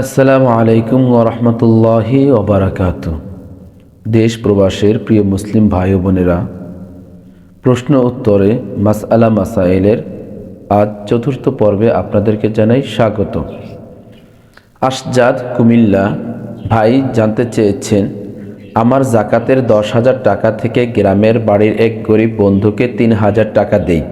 আসসালামু আলাইকুম ওরহমতুল্লাহি ওবরাকাত দেশ প্রবাসের প্রিয় মুসলিম ভাই বোনেরা, প্রশ্ন উত্তরে মাসআলা মাসাইলের আজ চতুর্থ পর্বে আপনাদেরকে জানাই স্বাগত। আশজাদ কুমিল্লা ভাই জানতে চেয়েছেন, আমার জাকাতের দশ হাজার টাকা থেকে গ্রামের বাড়ির এক গরিব বন্ধুকে তিন হাজার টাকা দেই,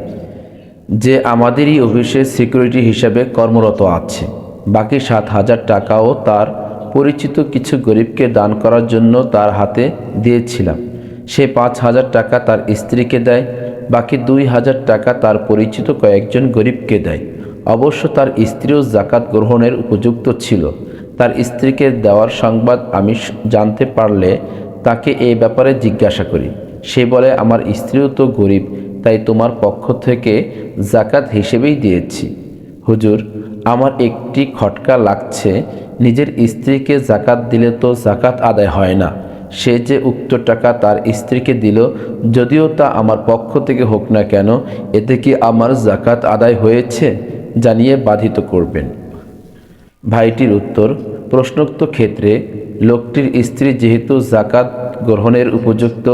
যে আমাদেরই অফিসে সিকিউরিটি হিসাবে কর্মরত আছে। বাকি সাত হাজার টাকাও তার পরিচিত কিছু গরিবকে দান করার জন্য তার হাতে দিয়েছিলাম। সে পাঁচ হাজার টাকা তার স্ত্রীকে দেয়, বাকি দুই হাজার টাকা তার পরিচিত কয়েকজন গরিবকে দেয়। অবশ্য তার স্ত্রীও জাকাত গ্রহণের উপযুক্ত ছিল। তার স্ত্রীকে দেওয়ার সংবাদ আমি জানতে পারলে তাকে এই ব্যাপারে জিজ্ঞাসা করি। সে বলে, আমার স্ত্রীও তো গরিব, তাই তোমার পক্ষ থেকে জাকাত হিসেবেই দিয়েছি। হুজুর আমার একটি খটকা লাগছে, নিজের স্ত্রীকে জাকাত দিলে তো জাকাত আদায় হয় না। সে যে উক্ত টাকা তার স্ত্রীকে দিল, যদিও তা আমার পক্ষ থেকে হোক না কেন, এতে কি আমার জাকাত আদায় হয়েছে? জানিয়ে বাধিত করবেন। ভাইটির উত্তর, প্রশ্নোক্ত ক্ষেত্রে লোকটির স্ত্রী যেহেতু জাকাত গ্রহণের উপযুক্ত,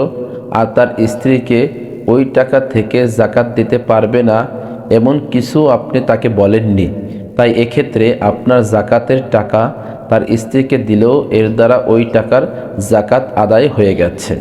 আর তার স্ত্রীকে ওই টাকা থেকে জাকাত দিতে পারবে না, এমন কিছু আপনি তাকে বলেননি। তাই এক্ষেত্রে আপনার জাকাতের টাকা তার স্ত্রীকে দিলেও এর দ্বারা ওই টাকার জাকাত আদায় হয়ে গেছে।